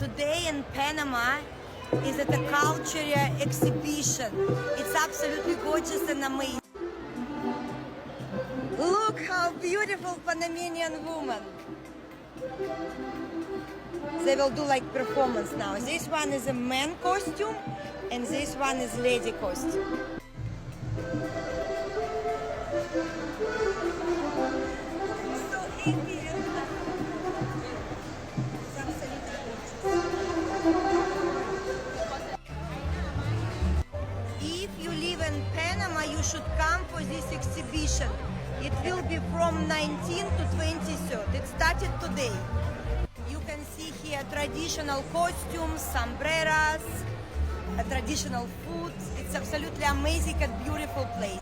today in Panama is at a culture exhibition. It's absolutely gorgeous and amazing. Look how beautiful Panamanian woman. They will do like performance now. This one is a man costume and this one is lady costume. So happy. Panama, you should come for this exhibition. It will be from 19 to 23rd. It started today. You can see here traditional costumes, sombreras, traditional food. It's absolutely amazing and beautiful place.